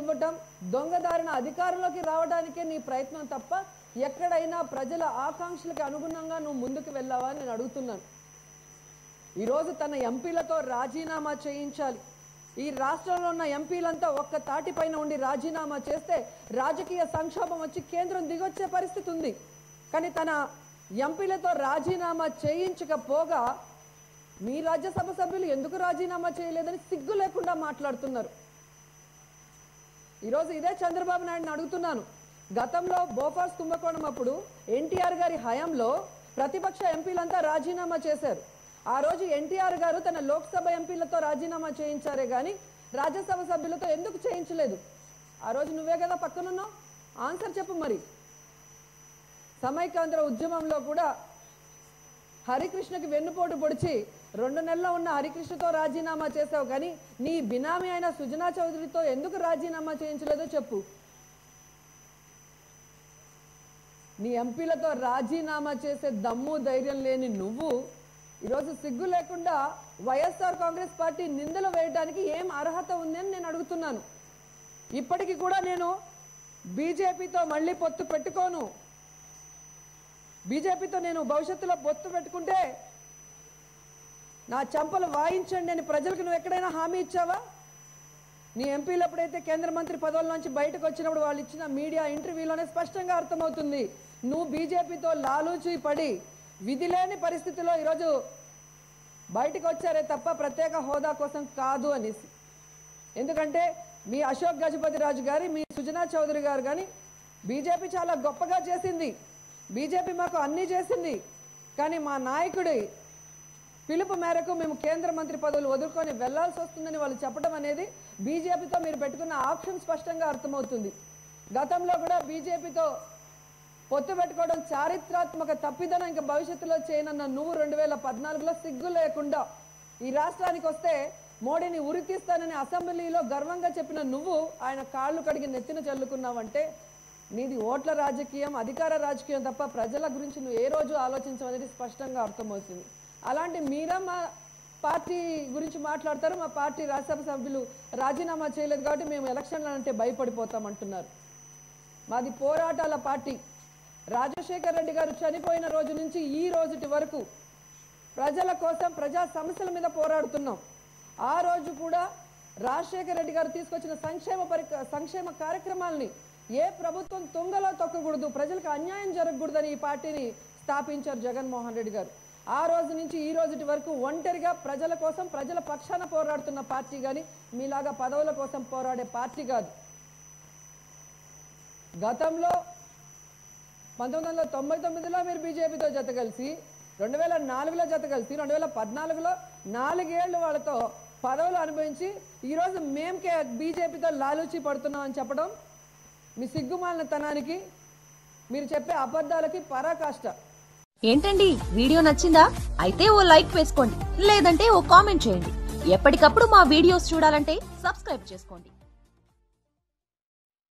ఇవ్వటం దొంగదారిన అధికారంలోకి రావడానికే నీ ప్రయత్నం తప్ప ఎక్కడైనా ప్రజల ఆకాంక్షలకు అనుగుణంగా నువ్వు ముందుకు వెళ్ళావా నేను అడుగుతున్నాను. ఈరోజు తన ఎంపీలతో రాజీనామా చేయించాలి. ఈ రాష్ట్రంలో ఉన్న ఎంపీలంతా ఒక్క తాటిపైన ఉండి రాజీనామా చేస్తే రాజకీయ సంక్షోభం వచ్చి కేంద్రం దిగొచ్చే పరిస్థితి ఉంది. కానీ తన ఎంపీలతో రాజీనామా చేయించకపోగా మీ రాజ్యసభ సభ్యులు ఎందుకు రాజీనామా చేయలేదని సిగ్గు లేకుండా మాట్లాడుతున్నారు. ఈరోజు ఇదే చంద్రబాబు నాయుడుని అడుగుతున్నాను. గతంలో బోఫార్స్ కుంభకోణం అప్పుడు ఎన్టీఆర్ గారి హయాంలో ప్రతిపక్ష ఎంపీలంతా రాజీనామా చేశారు. ఆ రోజు ఎన్టీఆర్ గారు తన లోక్సభ ఎంపీలతో రాజీనామా చేయించారే కానీ రాజ్యసభ సభ్యులతో ఎందుకు చేయించలేదు? ఆ రోజు నువ్వే కదా పక్కనున్నావు. ఆన్సర్ చెప్పు మరి. సమైకాంధ్ర ఉద్యమంలో కూడా హరికృష్ణకి వెన్నుపోటు పొడిచి రెండు నెలల్లో ఉన్న హరికృష్ణతో రాజీనామా చేసావు కానీ నీ బినామీ అయిన సుజనా చౌదరితో ఎందుకు రాజీనామా చేయించలేదో చెప్పు. నీ ఎంపీలతో రాజీనామా చేసే దమ్ము ధైర్యం లేని నువ్వు ఈరోజు సిగ్గు లేకుండా వైఎస్ఆర్ కాంగ్రెస్ పార్టీ నిందలు వేయడానికి ఏం అర్హత ఉంది అని నేను అడుగుతున్నాను. ఇప్పటికీ కూడా నేను బీజేపీతో మళ్ళీ పొత్తు పెట్టుకోను. బీజేపీతో నేను భవిష్యత్తులో పొత్తు పెట్టుకుంటే నా చెంపలు వాయించండి అని ప్రజలకు నువ్వు ఎక్కడైనా హామీ ఇచ్చావా? నీ ఎంపీలు ఎప్పుడైతే కేంద్ర మంత్రి పదవుల నుంచి బయటకు వచ్చినప్పుడు వాళ్ళు ఇచ్చిన మీడియా ఇంటర్వ్యూలోనే స్పష్టంగా అర్థమవుతుంది. నువ్వు బీజేపీతో లాలూచి పడి విధి లేని పరిస్థితిలో ఈరోజు బయటకు వచ్చారే తప్ప ప్రత్యేక హోదా కోసం కాదు అనేసి. ఎందుకంటే మీ అశోక్ గజపతి రాజు గారి మీ సుజనా చౌదరి గారు కానీ బీజేపీ చాలా గొప్పగా చేసింది. బీజేపీ మాకు అన్నీ చేసింది. కానీ మా నాయకుడి పిలుపు మేరకు మేము కేంద్ర మంత్రి పదవులు వదులుకొని వెళ్ళాల్సి వస్తుందని వాళ్ళు చెప్పడం అనేది బీజేపీతో మీరు పెట్టుకున్న ఆప్షన్ స్పష్టంగా అర్థమవుతుంది. గతంలో కూడా బీజేపీతో పొత్తు పెట్టుకోవడం చారిత్రాత్మక తప్పిదనం ఇంకా భవిష్యత్తులో చేయనన్న నువ్వు రెండు వేల పద్నాలుగులో సిగ్గు లేకుండా ఈ రాష్ట్రానికి వస్తే మోడీని ఉరితీస్తానని అసెంబ్లీలో గర్వంగా చెప్పిన నువ్వు ఆయన కాళ్ళు కడిగి నెత్తిన చల్లుకున్నావంటే నీది ఓట్ల రాజకీయం అధికార రాజకీయం తప్ప ప్రజల గురించి నువ్వు ఏ రోజు ఆలోచించమనేది స్పష్టంగా అర్థమవుతుంది. అలాంటి మీరా మా పార్టీ గురించి మాట్లాడతారు మా పార్టీ రాజ్యసభ సభ్యులు రాజీనామా చేయలేదు కాబట్టి మేము ఎలక్షన్లు అంటే భయపడిపోతాం అంటున్నారు మాది పోరాటాల పార్టీ. రాజశేఖర్ రెడ్డి గారు చనిపోయిన రోజు నుంచి ఈ రోజుటి వరకు ప్రజల కోసం ప్రజా సమస్యల మీద పోరాడుతున్నాం. ఆ రోజు కూడా రాజశేఖర్ రెడ్డి గారు తీసుకొచ్చిన సంక్షేమ పరి సంక్షేమ కార్యక్రమాల్ని ఏ ప్రభుత్వం తుంగలో తొక్కకూడదు ప్రజలకు అన్యాయం జరగకూడదని ఈ పార్టీని స్థాపించారు జగన్మోహన్ రెడ్డి గారు. ఆ రోజు నుంచి ఈ రోజుటి వరకు ఒంటరిగా ప్రజల కోసం ప్రజల పక్షాన పోరాడుతున్న పార్టీ కానీ మీలాగా పదవుల కోసం పోరాడే పార్టీ కాదు. గతంలో పంతొమ్మిది వందల తొంభై తొమ్మిదిలో మీరు బీజేపీతో జత కలిసి రెండు వేల నాలుగులో జత కలిసి రెండు వేల పద్నాలుగులో నాలుగేళ్ళు వాళ్ళతో పదవులు అనుభవించి ఈరోజు మేంకే బీజేపీతో లాలూచి పడుతున్నాం అని చెప్పడం మీ సిగ్గుమాలినతనానికి మీరు చెప్పే అబద్ధాలకి పరాకాష్ట. ఏంటండి? వీడియో నచ్చిందా? అయితే ఓ లైక్ వేసుకోండి. లేదంటే ఓ కామెంట్ చేయండి. ఎప్పటికప్పుడు మా వీడియోస్ చూడాలంటే సబ్స్క్రైబ్ చేసుకోండి.